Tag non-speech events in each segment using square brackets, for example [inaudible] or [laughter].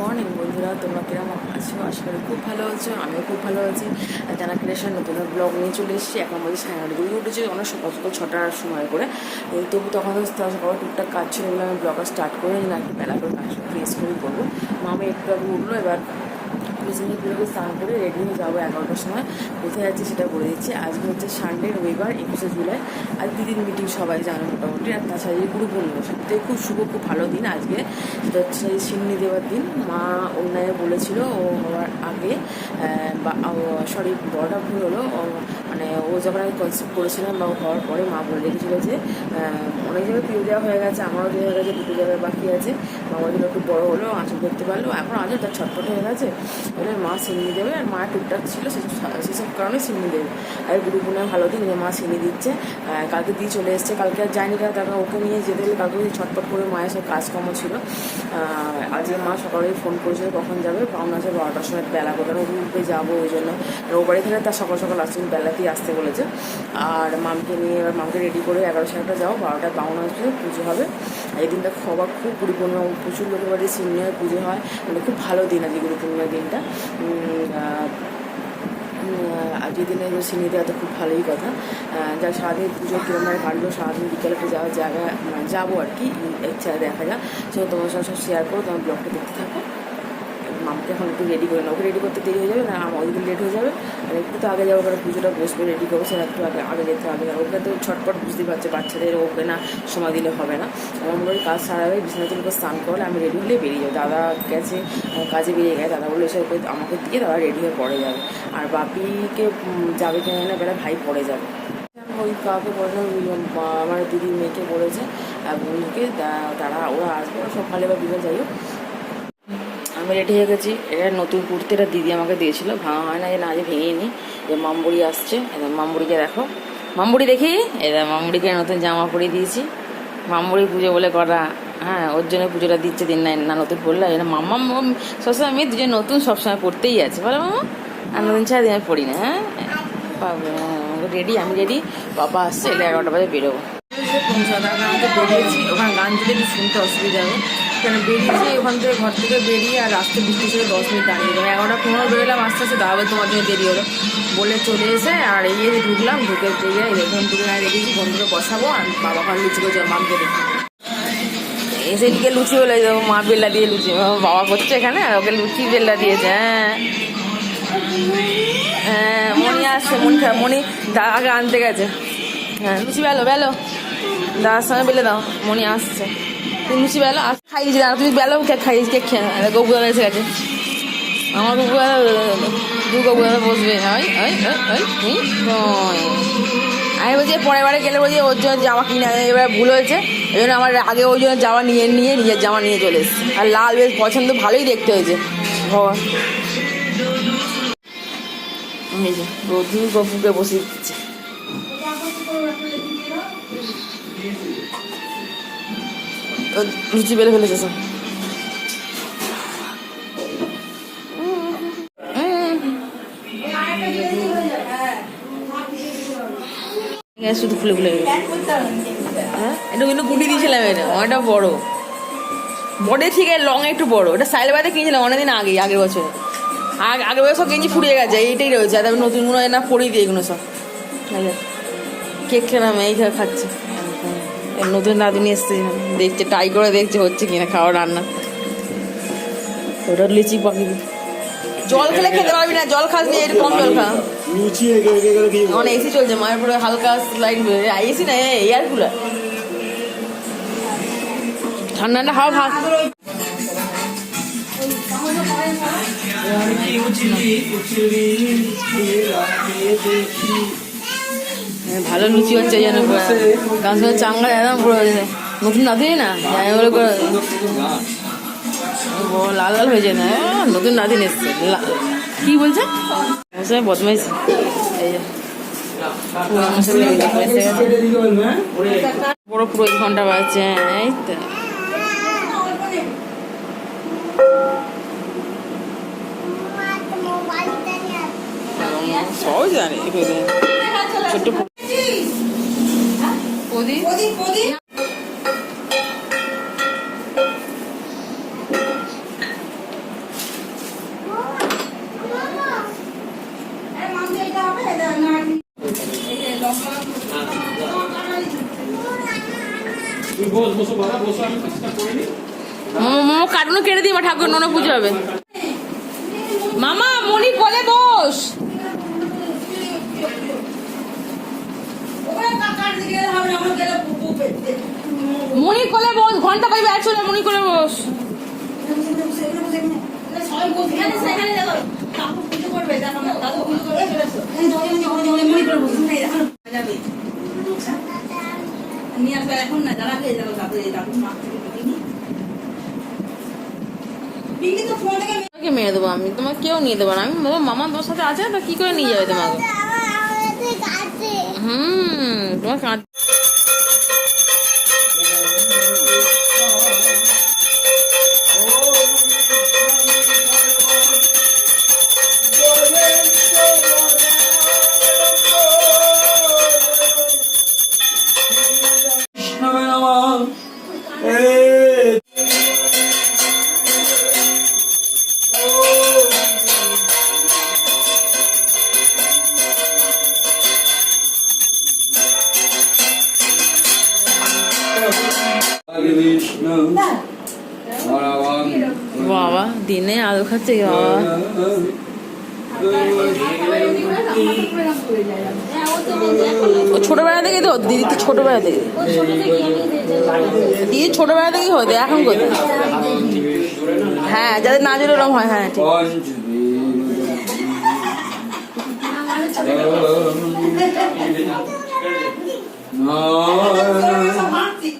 Morning, বন্ধুরা, তোমরা কীরকম আছো? আশা করি খুব ভালো আছো, আমিও খুব ভালো আছি। জানা ক্রিয়েশন নতুন ব্লগ নিয়ে চলে এসেছি, এখন আমাদের সাড়ে নটা ঘুরে উঠেছে অনেক সকাল সকাল ছটার সময় করে। তবু তখন সকাল টুকটাক কাজ ছিল আমি ব্লগটা স্টার্ট করে না, একটু বেলা করে কাজ ফেস করেই করব। মামি একটু আগে উঠল, এবার বিছানা পুরোকে স্নান করে রেডি হয়ে যাব এগারোটার সময়, কোথায় যাচ্ছি সেটা বলে দিচ্ছি। আজকে হচ্ছে সানডে রবিবার, একুশে জুলাই, আর দিদির মিটিং সবাই জানে মোটামুটি। আর তাছাড়া এই গুরু পূর্ণিমা সত্যি খুব শুভ, খুব ভালো দিন আজকে, সেটা হচ্ছে সিমনি দেওয়ার দিন। মা অন্যায় বলেছিল, ও হওয়ার আগে বা সরি বড়টা ভুল হলো মানে ও যখন আমি কনসেপ্ট করেছিলাম বা হওয়ার পরে মা বলে রেখেছিল যে অনেক জায়গায় পিউ দেওয়া হয়ে গেছে, আমারও দেওয়া হয়ে গেছে, দুটো জায়গায় বাকি আছে। জন্য একটু বড় হলো, আঁচল করতে পারল। এখন আজও তার ছটফট হয়ে গেছে। এবার মা সিমনি দেবে আর মা টুকটাক ছিল সেসব কারণে সিমনি দেবে। আর গুরু পূর্ণিমা ভালো দিন যে মা সিমনি দিচ্ছে। কালকে দিয়ে চলে এসছে, কালকে আর যায়নি কারণ তারপর ওকে নিয়ে যেতে গেলে কালকে ওই ছটফট করে মায়ের সব কাজকর্ম ছিল। আজকে মা সকালেই ফোন করেছিল কখন যাবে, পাওনা আছে বারোটার সময় বেলা করে উঠবে যাব ওই জন্য। রোববার থেকে তার সকাল সকাল আসছে, বেলাতেই আসতে বলেছে। আর মামকে নিয়ে এবার মামকে রেডি করে এগারো সাড়ে যাও, বারোটায় পাওনা আসবে পুজো হবে। এই দিনটা খাবার খুব পরিপূর্ণ প্রচুর লোকের বাড়ি সিনিয়র পুজো হয়। মানে খুব ভালো দিন আজকে গুরু পূর্ণিমার দিনটা। আজকের দিনে সিনে দেওয়া তো খুব ভালোই কথা। যা সারাদিন পুজো কিরমভাবে কাটলো, সারাদিন বিকেলে যাওয়ার জায়গা মানে যাব আর কি, ইচ্ছা দেখা যাক। সেটা তোমার সাথে সব শেয়ার করো তোমার ব্লগটা দেখতে থাকো। মামকে এখন একটু রেডি করে না ওকে রেডি করতে দেরি হয়ে যাবে, না, আমার ওইদিন লেট হয়ে যাবে। আর একটু তো আগে যাব, কারণ পুজোটা বসবে রেডি করব, সেটা একটু আগে আগে যেতে হবে। আর ওকে তো ছটপট বুঝতে পারছে, বাচ্চাদের ওকে না সময় দিলে হবে না। আমার মনে হয় কাজ সারাবে বিছানা তুলে স্নান করলে আমি রেডি হলে বেরিয়ে যাব। দাদা গেছে কাজে বেরিয়ে গেছে। দাদা বলল, এসে ওকে আমাকে দিয়ে দাদা রেডি হয়ে পড়ে যাবে। আর বাপিকে যাবে কিনা না বেলা ভাই পড়ে যাবে। ওই কাউকে বলে আমার দিদির মেয়েকে বলেছে বন্ধুকে তারা ওরা আসবে সকালে বা বিকেল, যাই হোক। আমি রেডি হয়ে গেছি। এটা নতুন কুর্তিটা দিদি আমাকে দিয়েছিল। ভাঙা হয় না যে না যে ভেঙে নি যে মামবুড়ি আসছে এবার মামবুড়িকে দেখো। মামবুড়ি দেখি? এবার মামবুড়িকে নতুন জামা পরিয়ে দিয়েছি। মামবুড়ি পুজো বলে করা। হ্যাঁ ওর জন্য পুজোটা দিচ্ছে দিন না না নতুন পড়লে না। মাম্মা সবসময় আমি দুজন নতুন সবসময় পড়তেই আছে। বলো মামা। আর নতুন ছাড়া দিন আমি পড়ি না হ্যাঁ? রেডি আমি রেডি বাবা আসছে এটা এগারোটা বাজে বেরোবো। গান শুনতে অসুবিধা হবে? কেন বেরিয়েছি ওখান থেকে ঘর থেকে বেরিয়ে আর আসতে বৃষ্টি ছিল দশ মিনিট দাঁড়িয়ে গেলাম এগারোটা পনেরো বেরোলাম, আস্তে আস্তে দাঁড়াবে তোমার জন্য দেরি হলো। বলে চলে এসে আর এই ঢুকলাম, ঢুকে দিয়ে দেখুন, ঢুকে রেখেছি বন্ধুকে বসাবো, আর বাবা খান লুচি করে মামকে দেখি এসে দিকে লুচি বলে দেবো, মা বেল্লা দিয়ে লুচি, বাবা করছে এখানে, ওকে লুচি বেল্লা দিয়েছে হ্যাঁ। হ্যাঁ মনি আসছে, মনি মনি আগে আনতে গেছে। হ্যাঁ লুচি বেলো বেলো। দাদার সঙ্গে বেলে দাও, মনি আসছে। লুচি বেলো আস খাইয়েছি দাদা তুমি বেলো কে খাইয়েছি, কে খেয়ে না? গবু দাদা এসে গেছে। আমার গবু দাদা দু গবু দাদা বসবে ওই ওই ওই ওই আমি বলছি, পরের বারে গেলে বলছি, ওর জন্য জামা কিনে। এবার ভুল হয়েছে। ওই জন্য আমার আগে ওই জন্য জামা নিয়ে নিয়ে, নিজের জামা নিয়ে চলে এসেছে। আর লাল বেশ পছন্দ, ভালোই দেখতে হয়েছে। ভগবান। এই গপুকে বসিয়ে দিচ্ছে। লুচি বেড়ে ফেলেছে সব ফুলে হ্যাঁ? এটা কিন্তু দিয়েছিলাম এটা, অনেকটা বড়। ঠিক আছে, লং একটু বড়। এটা কিনেছিলাম আগের বছর। আগে আগের বছর সব ফুরিয়ে গেছে রয়েছে। না সব। কেক খেলাম খাচ্ছে। নতুন নাদুনি এসছে দেখছে ট্রাই করে দেখছে হচ্ছে কিনা খাওয়া রান্না ওটা লিচি পাখি জল খেলে খেতে পারবি না জল খাস নিয়ে কম জল খা লুচি আমার এসি চলছে মায়ের পরে হালকা লাইট এসি না এয়ার কুলার ঠান্ডা ঠান্ডা হাওয়া ভাত হ্যাঁ, ভালো লুচি হচ্ছে যেন গাছ চাঙ্গা একদম পুরো নতুন নাতি না জানি বলে করে লাল লাল হয়েছে না নতুন নাতিন এসছে লা- কি বলছে? বদমাইশ। বড় পুরো এক ঘণ্টা বাজছে এই তো। সবাই জানে ছোট্ট প্রদীপ? মোমো কাটুনো কেটে দিই মা ঠাকুর নোনো পুজো হবে। মামা মনি কলে বস। মনি কোলে বস ঘণ্টা পাইবে আছো না মনি কোলে বস এখন না খেয়ে যাব মা তোমাকে মেরে দেবো আমি তোমাকে কেউ নিয়ে দেবো না। আমি মামা তোমার সাথে আছে? তো কি করে নিয়ে যাবে তোমাকে? হুম। 嗯多少？ছোটবেলা থেকে তো, দিদি তো ছোটবেলা থেকে দিদি ছোটবেলা থেকেই হতো এখন কোথায়। হ্যাঁ যাদের না জেলে ওরকম হয় হ্যাঁ ঠিক। পঞ্চবীর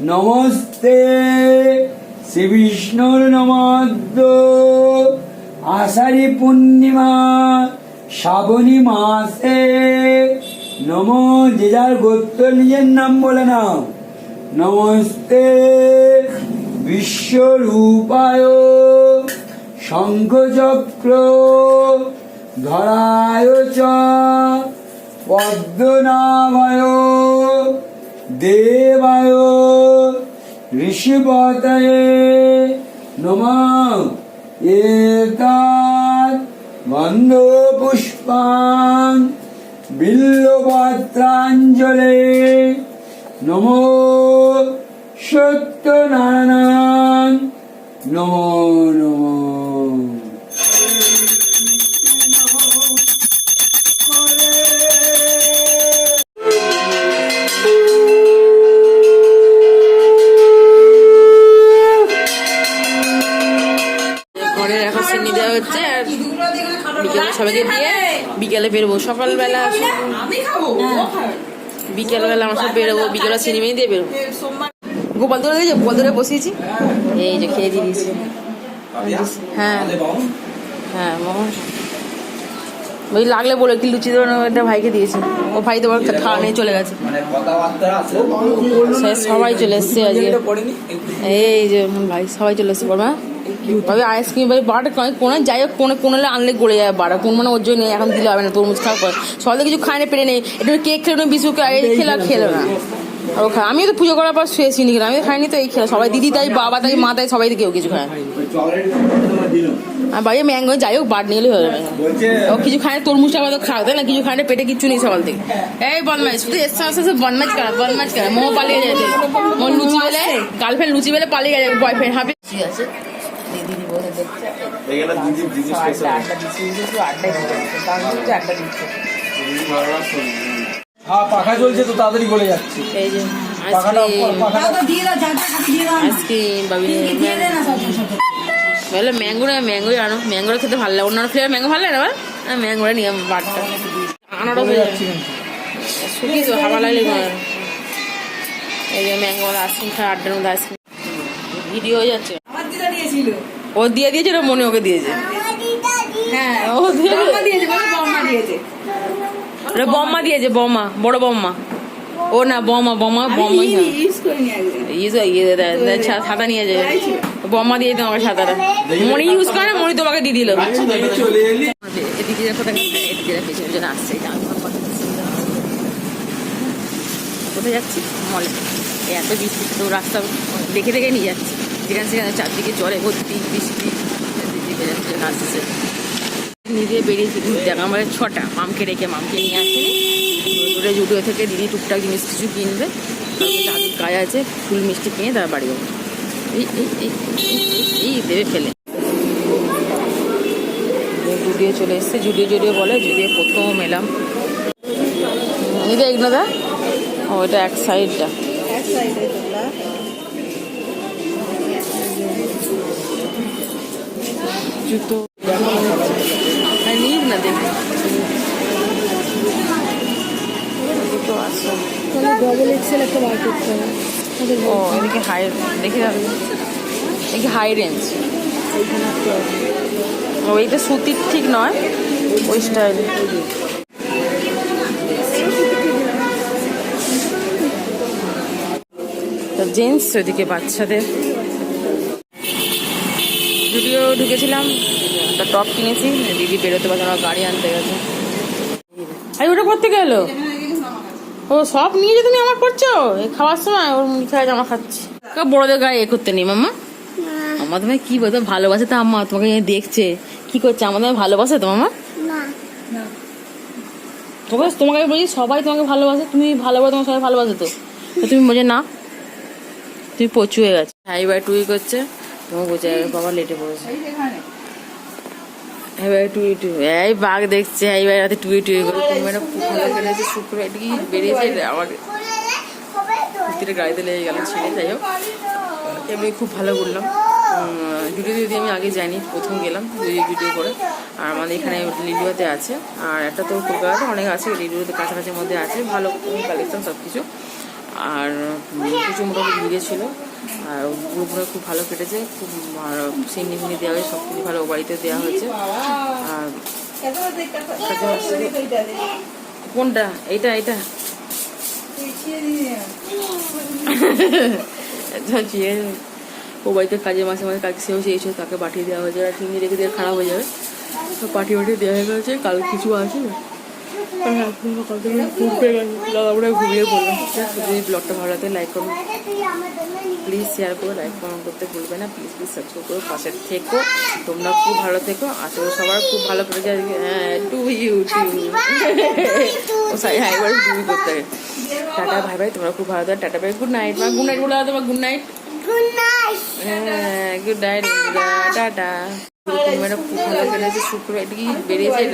নমস্তে। শ্রী বিষ্ণুর নমদ্দ আষাঢ়ী পূর্ণিমা, শ্রাবণী মাসে। নম যে যার গোত্র নিজের নাম বলে নাও। নমস্তে। বিশ্বরূপায় শঙ্খচক্র ধরায় চ পদ্মনাভায় দেবায়। ঋষিপতয়ে নম। एतात् পুষ্পাং বিল্লপত্রাঞ্জলে নম। সত্যনারায়ণ। নমো নমো। সবাইকে দিয়ে বিকেলে বেরোবো। সকালবেলা আমি খাব বিকেলবেলা আমার সব বেরোবো বিকেলে চিনি দিয়ে বেরোবো। গোপাল ধরে দিয়েছে গোপাল ধরে বসিয়েছি? এই যে খেয়ে দিয়ে দিয়েছি। হ্যাঁ। হ্যাঁ মোহন ওই লাগলে বলে কি লুচি দেবো একটা ভাইকে দিয়েছি। ও ভাই তো খাওয়া নিয়ে চলে গেছে। মানে সবাই চলে এসছে আজকে। এই যে ভাই সবাই চলে এসছে বলবা তবে আইসক্রিম ভাই বাড়া কোনে যাই হোক কোনো কোনে আনলে গড়ে যাবে বাড়া কোন মানে ওর জন্য এখন দিলে হবে না তরমুজ খাওয়া করে সবাই কিছু খায় না পেরে নেই। একটু কেক খেলো বিস্কুট খেলো খেলো না। ও খায়। আমি তো পুজো করার পর শুয়েছি নি? আমি খাইনি তো এই খেলা। সবাই দিদি তাই বাবা তাই মা তাই সবাই কেউ কিছু খায় না। আর বাড়ি ম্যাঙ্গো যাই হোক বাড় নিয়ে হয়ে যাবে। ও কিছু খায় না তরমুজটা তো খাও তাই না? কিছু খায় না পেটে কিচ্ছু নেই সকাল থেকে। এই বদমাইশ তুই এসছে আসতে আসতে বদমাইশ করা বদমাইশ করা। মোহ পালিয়ে যেতে মোর লুচি বেলে গার্লফ্রেন্ড লুচি বেলে পালিয়ে গেছে বয়ফ্রেন্ড ঠিক আছে। দিদি বলে দেখছে আড্ডা দিচ্ছি আড্ডাই দিচ্ছে তার মধ্যে আড্ডা দিচ্ছে। হ্যাঁ পাখা চলছে তো তাড়াতাড়ি যাচ্ছে। এই যে। বলে ম্যাঙ্গোরা ম্যাঙ্গোই আনো ম্যাঙ্গোরা খেতে ভালো লাগে। অন্যান্য ফ্লেভার ম্যাঙ্গো ভালো লাগে না ম্যাঙ্গোরা নিয়ে বাটটা আনারস যাচ্ছে কিন্তু। শুকিয়ে তো হাওয়া লাগলে এই যে ম্যাঙ্গো আইসক্রিম আড্ডার মধ্যে আইসক্রিম। ভিডিও হয়ে যাচ্ছে। দিয়েছিল। ও দিয়ে দিয়েছে ওটা মনে ওকে দিয়েছে। হ্যাঁ ও দিয়ে দিয়েছে। বম্মা দিয়েছে। ওটা বম্মা দিয়েছে বম্মা বড় বম্মা। ও না বম্মা বম্মা বম্মা ইউজ ইয়ে তো ইয়ে ছাতা নিয়ে যায় বম্মা দিয়ে তোমাকে ছাতাটা। মনি ইউজ করে না মনি তোমাকে দিয়ে দিল। এদিকে এদিকে পেছনে আসছে। কোথায় যাচ্ছি মলে। এই এত বৃষ্টি তো রাস্তা দেখে দেখে নিয়ে যাচ্ছি যেখানে সেখানে চারদিকে জলে ভর্তি, বৃষ্টি আসছে নিজে বেরিয়েছি ঘুরতে আমার ছটা, মামকে রেখে মামকে নিয়ে আসিনি দূরে জুডিও থেকে দিদি টুকটাক জিনিস কিছু কিনবে। দাদুর কাজ আছে, ফুল মিষ্টি কিনে তার বাড়ি এই দেবে ফেলে। জুডিও চলে এসছে জুডিও জুডিও বলে জুডিও প্রথম এলাম। এটা এগুলো দা ও এক সাইডটা এক সাইডে জুতো আর নিস না দেখি। জুতো আছে। ডবল এক্সেল একটা বার করতে হবে। ও এদিকে হাই দেখি দাদা এদিকে হাই রেঞ্জ ও এইটা সুতির ঠিক নয়। ওই স্টাইল জেন্টস ওইদিকে বাচ্চাদের। যদিও ঢুকেছিলাম একটা টপ কিনেছি দিদি বেরোতে পারছে আমার গাড়ি আনতে গেছে। আরে ওটা করতে গেলো ও সব নিয়ে যে তুমি আমার করছ? খাওয়ার সময় ওর মুখে খাওয়া জামা খাচ্ছি। বড়দের গায়ে এ করতে নেই মাম্মা। আমার তোমায় কি বলতো ভালোবাসে তো আম্মা তোমাকে দেখছে। কি করছে আমাদের ভালোবাসে তো মামা তোমাকে তোমাকে বলছি সবাই তোমাকে ভালোবাসে তুমি ভালোবাসো তোমার সবাই ভালোবাসে তো। তুমি বলছে না। তুমি পচু হয়ে গেছে। হাই বাই টুই করছে। বলছে বাবা লেটে পড়েছে। এবার টুই টুই এই বাঘ দেখছে এইবার রাতে টুই টুই করে তুমি খুব ভালো কেটেছে শুক্র এটা কি বেরিয়েছে? ভিতরে গাড়িতে লেগে গেল ছেলে যাই হোক। এমনি খুব ভালো ঘুরলাম ভিডিও যদি আমি আগে যাইনি প্রথম গেলাম ভিডিও ভিডিও করে। আর আমাদের এখানে লিলুয়াতে আছে। আর একটা তো কলকাতাতে অনেক আছে লিলুয়াতে কাছাকাছির মধ্যে আছে ভালো কালেকশন সব কিছু আর কিছু মোটামুটি ভিড়ে ছিল। আর গ্রুপগুলো খুব ভালো কেটেছে, খুব সিন্নি ফিনি দেওয়া হয়েছে সব কিছু ভালো বাড়িতে দেওয়া হয়েছে। আর কোনটা? এইটা এইটা। ও বাড়িতে কাজে মাসে মাসে কাজ সেও চেয়েছিল তাকে পাঠিয়ে দেওয়া হয়েছে আর চিনি রেখে দিয়ে খারাপ হয়ে যাবে। তো পাঠিয়ে পাঠিয়ে দেওয়া হয়ে গেছে কাল কিছু আছে। আমরা ঘুমিয়ে পড়লাম। যদি ব্লগটা ভালো লাগে লাইক করুন প্লিজ শেয়ার করে লাইক কমেন্ট করতে ভুলবে না। প্লিজ প্লিজ সাবস্ক্রাইব করো পাশে থেকো। তোমরা খুব ভালো থেকো। আসলে সবার খুব ভালো করে টু ইউ টু ও সাই হ্যাঁ এবার তুমি করতে হবে। টাটা ভাই ভাই তোমরা খুব ভালো থাকো। টাটা ভাই গুড নাইট মা। গুড নাইট বলে তোমার গুড নাইট হ্যাঁ গুড নাইট টাটা। ম্যাডাম খুব ভালো কেটেছে শুক্র এটা কি বেরিয়েছে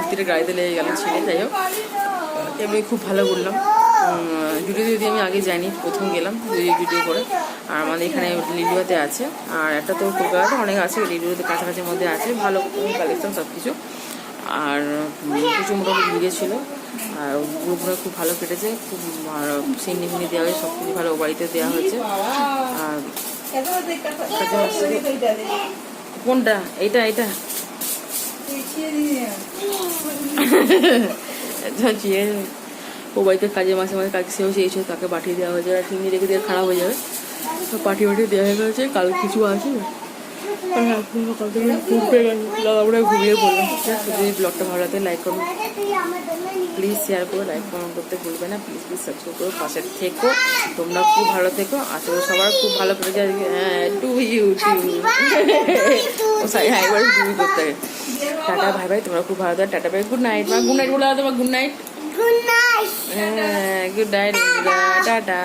ভিতরে গাড়িতে লেগে গেল ছেলে যাই হোক। এমনি খুব ভালো ঘুরলাম। ভিডিও যদি আমি আগে যাইনি প্রথম গেলাম ভিডিও ভিডিও করে। আর আমাদের এখানে লিলুয়াতে আছে। আর একটা তো কলকাতাতে অনেক আছে লিলুয়াতে কাছাকাছির মধ্যে আছে। ভালো কালেকশন সব কিছু আর কিছু মোটামুটি ভিড়ে ছিল। আর গ্রুপগুলো খুব ভালো কেটেছে। খুব সিন্নি ফিনি দেওয়া হয়েছে সব কিছু ভালো বাড়িতে দেওয়া হয়েছে। আর কোনটা? এইটা এইটা। যাচ্ছি [laughs] ও বাড়িতে কাজে মাসে মাসে কাজ সেও চেয়েছিল, তাকে পাঠিয়ে দেওয়া হয়েছে আর চিনি রেখে দিয়ে খারাপ হয়ে যাবে। তো পাঠিয়ে পাঠিয়ে দেওয়া হয়ে গেছে কাল কিছু আছে আর এখন সকাল থেকে পড়লাম যদি ব্লগটা ভালো লাগে লাইক করুন প্লিজ শেয়ার করো লাইক কমেন্ট করতে ভুলবে না। প্লিজ প্লিজ সাবস্ক্রাইব করো, পাশে থেকো। তোমরা খুব ভালো থেকো। আসলে সবার খুব ভালো করে হ্যাঁ টু ইউ টু ও সাই হ্যাঁ এবার করতে টাটা ভাই ভাই তোমরা খুব ভালো থাকো। টাটা ভাই গুড নাইট মা গুড নাইট বলে তোমার গুড নাইট হ্যাঁ গুড নাইট টাটা